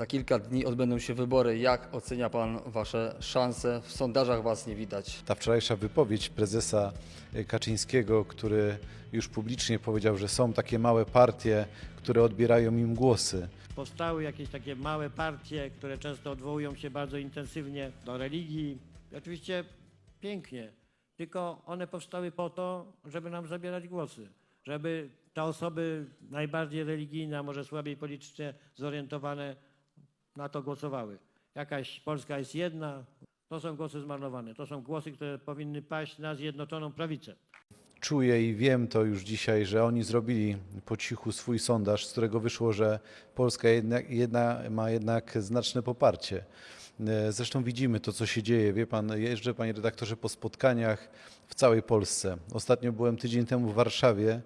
Za kilka dni odbędą się wybory. Jak ocenia Pan Wasze szanse? W sondażach Was nie widać. Ta wczorajsza wypowiedź prezesa Kaczyńskiego, który już publicznie powiedział, że są takie małe partie, które odbierają im głosy. Powstały jakieś takie małe partie, które często odwołują się bardzo intensywnie do religii. Oczywiście pięknie, tylko one powstały po to, żeby nam zabierać głosy, żeby te osoby najbardziej religijne, a może słabiej politycznie zorientowane na to głosowały. Jakaś Polska jest jedna, to są głosy zmarnowane, to są głosy, które powinny paść na Zjednoczoną Prawicę. Czuję i wiem to już dzisiaj, że oni zrobili po cichu swój sondaż, z którego wyszło, że Polska jednak, jedna, ma jednak znaczne poparcie. E, Zresztą widzimy to, co się dzieje. Wie pan, jeżdżę, panie redaktorze, po spotkaniach w całej Polsce. Ostatnio byłem tydzień temu w Warszawie.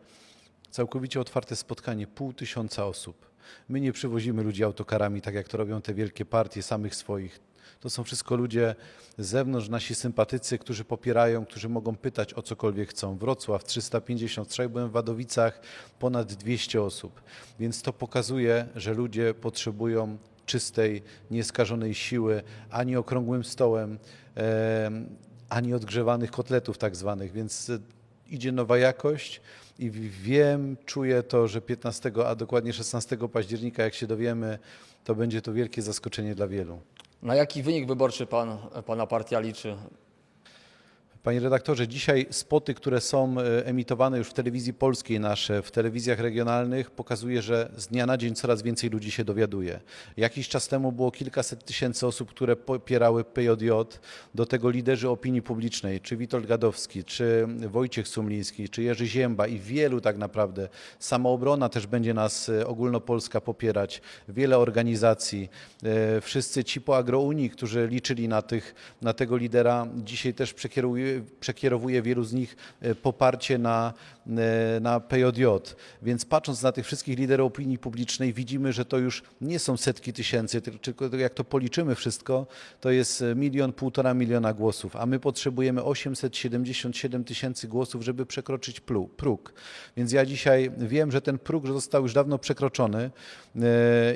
Całkowicie otwarte spotkanie, pół tysiąca osób. My nie przywozimy ludzi autokarami, tak jak to robią te wielkie partie, samych swoich. To są wszystko ludzie z zewnątrz, nasi sympatycy, którzy popierają, którzy mogą pytać o cokolwiek chcą. Wrocław 350, wczoraj byłem w Wadowicach, ponad 200 osób. Więc to pokazuje, że ludzie potrzebują czystej, nieskażonej siły, ani okrągłym stołem, em, ani odgrzewanych kotletów tak zwanych. Więc idzie nowa jakość i wiem, czuję to, że 15, a dokładnie 16 października, jak się dowiemy, to będzie to wielkie zaskoczenie dla wielu. Na jaki wynik wyborczy pan, Pana partia liczy? Panie redaktorze, dzisiaj spoty, które są e, emitowane już w telewizji polskiej nasze, w telewizjach regionalnych, pokazuje, że z dnia na dzień coraz więcej ludzi się dowiaduje. Jakiś czas temu było kilkaset tysięcy osób, które popierały PJJ, do tego liderzy opinii publicznej, czy Witold Gadowski, czy Wojciech Sumliński, czy Jerzy Zięba i wielu tak naprawdę. Samoobrona też będzie nas e, ogólnopolska popierać, wiele organizacji, e, wszyscy ci po agrounii, którzy liczyli na, tych, na tego lidera, dzisiaj też przekierowuje, przekierowuje wielu z nich e, poparcie na, e, na PJJ. Więc patrząc na tych wszystkich liderów opinii publicznej, widzimy, że to już nie są setki tysięcy, tyl- tylko jak to policzymy wszystko, to jest e, milion, półtora miliona głosów, a my potrzebujemy 877 tysięcy głosów, żeby przekroczyć próg. Więc ja dzisiaj wiem, że ten próg został już dawno przekroczony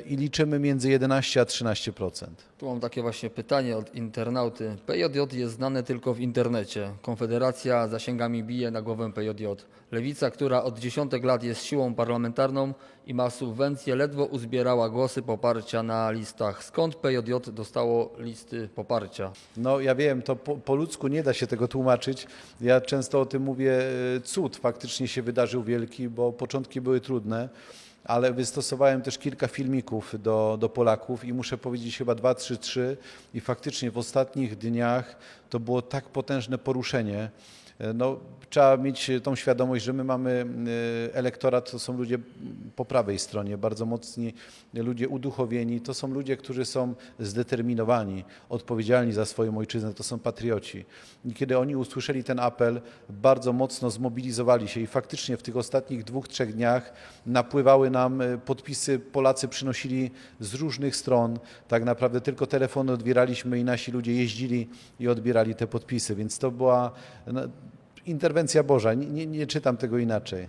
i liczymy między 11 a 13%. Tu mam takie właśnie pytanie od internauty. PJJ jest znane tylko w internecie. Konfederacja zasięgami bije na głowę PJJ. Lewica, która od dziesiątek lat jest siłą parlamentarną i ma subwencje, ledwo uzbierała głosy poparcia na listach. Skąd PJJ dostało listy poparcia? No ja wiem, to po, po ludzku nie da się tego tłumaczyć. Ja często o tym mówię, e, cud faktycznie się wydarzył wielki, bo początki były trudne, ale wystosowałem też kilka filmików do, do Polaków i muszę powiedzieć chyba dwa, trzy, trzy i faktycznie w ostatnich dniach to było tak potężne poruszenie. E, No, trzeba mieć tą świadomość, że my mamy e, elektorat, to są ludzie po prawej stronie, bardzo mocni ludzie uduchowieni, to są ludzie, którzy są zdeterminowani, odpowiedzialni za swoją ojczyznę, to są patrioci. I kiedy oni usłyszeli ten apel, bardzo mocno zmobilizowali się i faktycznie w tych ostatnich dwóch, trzech dniach napływały nam e, podpisy, Polacy przynosili z różnych stron, tak naprawdę tylko telefony odbieraliśmy i nasi ludzie jeździli i odbierali te podpisy, więc to była no, interwencja Boża, nie, nie, czytam tego inaczej.